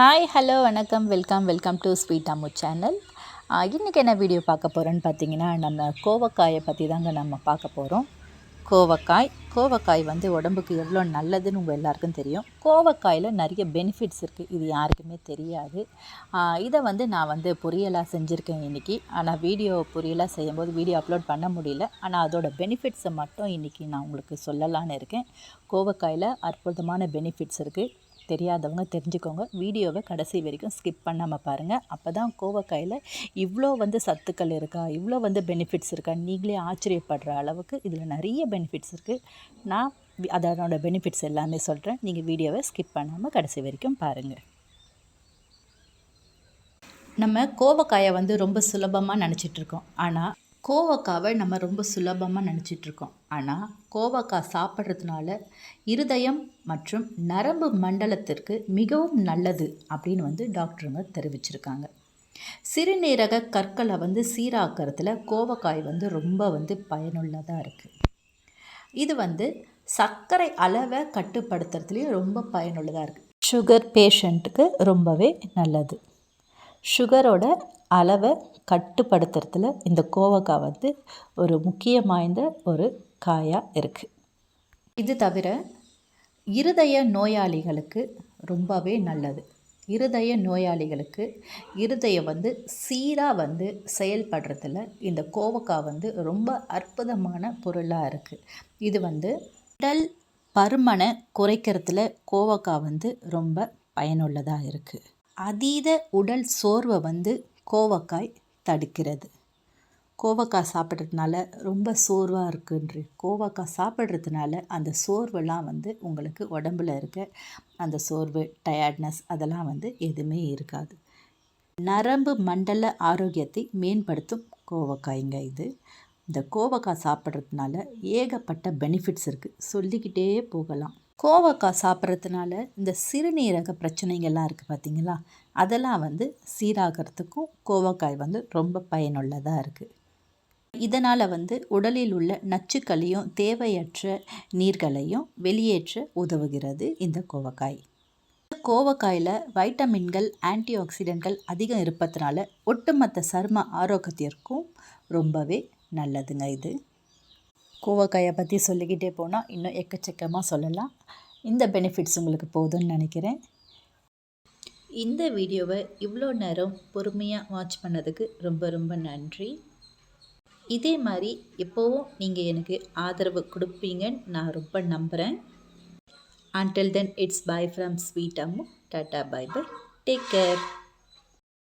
Hi hello வணக்கம். Welcome welcome to sweet Ammu channel இன்றைக்கி என்ன வீடியோ பார்க்க போகிறோன்னு பார்த்தீங்கன்னா நம்ம கோவக்காயை பற்றி தாங்க நம்ம பார்க்க போகிறோம் கோவக்காய் கோவக்காய் வந்து உடம்புக்கு எவ்வளோ நல்லதுன்னு உங்கள் எல்லாருக்கும் தெரியும். கோவக்காயில் நிறைய பெனிஃபிட்ஸ் இருக்குது இது யாருக்குமே தெரியாது. இதை வந்து நான் வந்து பொரியலாக செஞ்சுருக்கேன் இன்றைக்கி ஆனால் வீடியோ பொரியலாக செய்யும்போது வீடியோ அப்லோட் பண்ண முடியல. ஆனால் அதோடய பெனிஃபிட்ஸை மட்டும் இன்றைக்கி நான் உங்களுக்கு சொல்லலான்னு இருக்கேன். கோவக்காயில் அற்புதமான பெனிஃபிட்ஸ் இருக்குது தெரியாதவங்க தெரிஞ்சுக்கோங்க. வீடியோவை கடைசி வரைக்கும் ஸ்கிப் பண்ணாமல் பாருங்கள் அப்போ தான் கோவக்காயில் இவ்வளோ வந்து சத்துக்கள் இருக்கா இவ்வளோ வந்து பெனிஃபிட்ஸ் இருக்கா நீங்களே ஆச்சரியப்படுற அளவுக்கு இதில் நிறைய பெனிஃபிட்ஸ் இருக்குது நான் அதனோட பெனிஃபிட்ஸ் எல்லாமே சொல்கிறேன் நீங்கள் வீடியோவை ஸ்கிப் பண்ணாமல் கடைசி வரைக்கும் பாருங்கள் நம்ம கோவக்காயை வந்து ரொம்ப சுலபமாக நினச்சிட்ருக்கோம் ஆனால் கோவக்காவை நம்ம ரொம்ப சுலபமாக நினச்சிட்ருக்கோம். ஆனால் கோவக்காய் சாப்பிட்றதுனால இருதயம் மற்றும் நரம்பு மண்டலத்திற்கு மிகவும் நல்லது அப்படின்னு வந்து டாக்டருங்க தெரிவிச்சிருக்காங்க. சிறுநீரக கற்களை வந்து சீராக்கிறதுல கோவக்காய் வந்து ரொம்ப வந்து பயனுள்ளதாக இருக்குது இது வந்து சர்க்கரை அளவை கட்டுப்படுத்துறதுலேயும் ரொம்ப பயனுள்ளதாக இருக்குது சுகர் பேஷண்ட்டுக்கு ரொம்பவே நல்லது. சுகரோட அளவை கட்டுப்படுத்துறதுல இந்த கோவக்காய் வந்து ஒரு முக்கியம் வாய்ந்த ஒரு காயாக இருக்குது இது தவிர இருதய நோயாளிகளுக்கு ரொம்பவே நல்லது. இருதய நோயாளிகளுக்கு இருதயம் வந்து சீராக வந்து செயல்படுறதுல இந்த கோவக்காய் வந்து ரொம்ப அற்புதமான பொருளாக இருக்குது இது வந்து உடல் பருமனை குறைக்கிறதுல கோவக்காய் வந்து ரொம்ப பயனுள்ளதாக இருக்குது அதீத உடல் சோர்வை வந்து கோவக்காய் தடுக்கிறது. கோவக்காய் சாப்பிட்றதுனால ரொம்ப சோர்வாக இருக்குன்ற. கோவக்காய் சாப்பிட்றதுனால அந்த சோர்வெல்லாம் வந்து உங்களுக்கு உடம்பில் இருக்க அந்த சோர்வு டயர்ட்னஸ் அதெல்லாம் வந்து எதுவுமே இருக்காது. நரம்பு மண்டல ஆரோக்கியத்தை மேம்படுத்தும் கோவக்காய்ங்க இது. இந்த கோவக்காய் சாப்பிட்றதுனால ஏகப்பட்ட பெனிஃபிட்ஸ் இருக்குது சொல்லிக்கிட்டே போகலாம். கோவக்காய் சாப்பிட்றதுனால இந்த சிறுநீரக பிரச்சனைகள்லாம் இருக்குது பார்த்திங்களா? அதெல்லாம் வந்து சீராகிறதுக்கும் கோவக்காய் வந்து ரொம்ப பயனுள்ளதாக இருக்குது இதனால் வந்து உடலில் உள்ள நச்சுக்களையும் தேவையற்ற நீர்களையும் வெளியேற்ற உதவுகிறது இந்த கோவக்காய். கோவக்காயில் வைட்டமின்கள் ஆன்டி ஆக்சிடென்ட்கள் அதிகம் இருப்பதுனால ஒட்டுமொத்த சரும ஆரோக்கியத்திற்கும் ரொம்பவே நல்லதுங்க இது. கோவக்காயை பற்றி சொல்லிக்கிட்டே போனால் இன்னும் எக்கச்சக்கமாக சொல்லலாம். இந்த பெனிஃபிட்ஸ் உங்களுக்கு போதும்னு நினைக்கிறேன். இந்த வீடியோவை இவ்வளோ நேரம் பொறுமையாக வாட்ச் பண்ணதுக்கு ரொம்ப ரொம்ப நன்றி. இதே மாதிரி எப்போவும் நீங்கள் எனக்கு ஆதரவு கொடுப்பீங்கன்னு நான் ரொம்ப நம்புகிறேன் until then it's bye from sweet Ammu. Tata bye bye take care